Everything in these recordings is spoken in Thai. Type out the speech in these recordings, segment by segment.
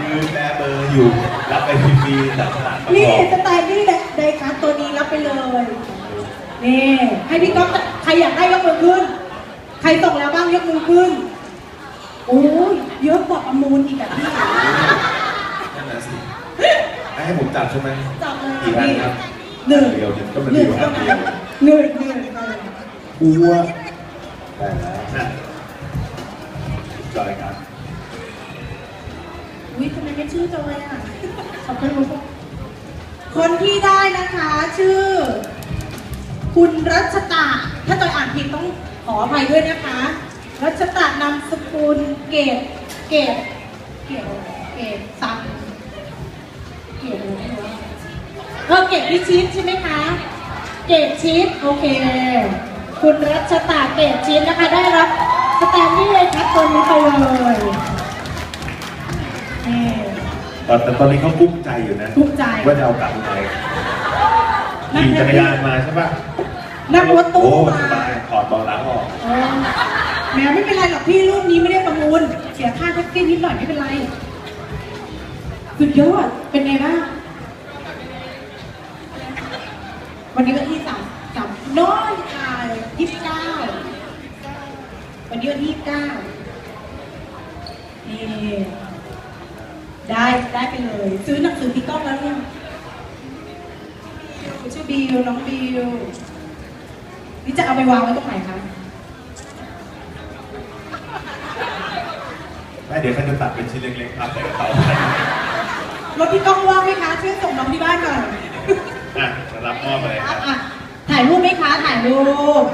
ยืนแบเบอร์อยู่รับไปฟรีๆจากตลาดประนี่กอบสไตล์นี่ไดคัสตัวนี้รับไปเลย นี่ให้พี่ก๊อฟใครอยากได้ยกมือขึ้น ใครส่งแล้วบ้างยกมือขึ้น โอ้ยเยอะกว่าประมูลอีกอะพี่นั่นน่ะสิให้ผมจับใช่ไหม จับเลยกี่อันครับหนึ่งเดียวเนี่ยก็มันหมีนึ่งอยู่อัเท่านเดีนั้ยนวหนึ่งหนึ่งเออกูว่าได้แล้วนะจอยครับ วิทำไมไม่ชื่อจอยอะขอบคุณครับคนที่ได้นะคะ ชื่อ คุณรัชตา ถ้าจอยอ่านผิดต้องขออภัยด้วยนะคะ รัชตานามสกุลเกตเกตเกตเกตซักเกตอะไรไม่รู้เออเกตพิชิตใช่ไหมคะ เกตชิดโอเค คุณรัชตาเกตชิดนะคะ ได้รับสแตนดี้เลยครับตัวนี้ไปเลย แต่ตอนนี้เขากุ้มใจอยู่นะ กุ้มใจ ว่าจะเอากลับยังไงขี่จักรยานมาใช่ปะนั่งรถตู้โอ้มาสบายถอดเบาะหลังออกเออแหมไม่เป็นไรหรอกพี่รูปนี้ไม่ได้ประมูล เสียค่าแท็กซี่นิดหน่อยไม่เป็นไร สุดยอด เป็นไงบ้าง วันนี้วันที่สามสามน้อยค่ะยี่สิบเก้าวันนี้วันที่ยี่สิบเก้านี่ ได้ได้ไปเลย ซื้อหนังสือพี่ก้องแล้วเนี่ยชื่อบิวน้องบิวนี่จะเอาไปวางไว้ตรงไหนคะไม่เดี๋ยวเขาจะตัดเป็นชิ้นเล็กๆครับใส่กระเป๋ารถพี่ก้องว่างไหมคะช่วยส่งน้องที่บ้านหน่อยอะจะรับมอบอะไรครับอะถ่ายรูปไหมคะถ่ายรูป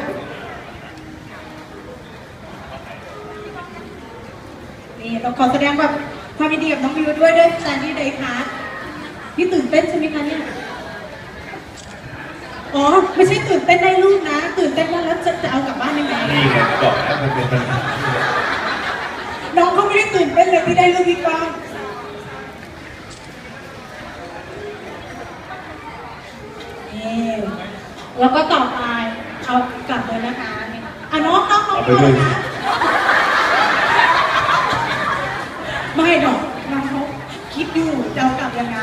นี่ต้องขอแสดงแบบ ความยินดีกับน้องบิวด้วยด้วยสแตนดี้เดย์คัสพี่ตื่นเต้นใช่ไหมคะเนี่ย อ๋อ ไม่ใช่ตื่นเต้นได้รูปนะ ตื่นเต้นว่าแล้วจะจะเอากลับบ้านยังไง นี่ไงบอกแล้วมันเป็นปัญหาน้องเขาไม่ได้ตื่นเต้นเลยที่ได้รูปพี่ก้องนี่แล้วก็ต่อไปเอากลับเลยนะคะนี่อะน้องน้องน้องเอาไปด้วยนะไม่ หรอกน้องเขาคิดอยู่จะเอากลับยังไง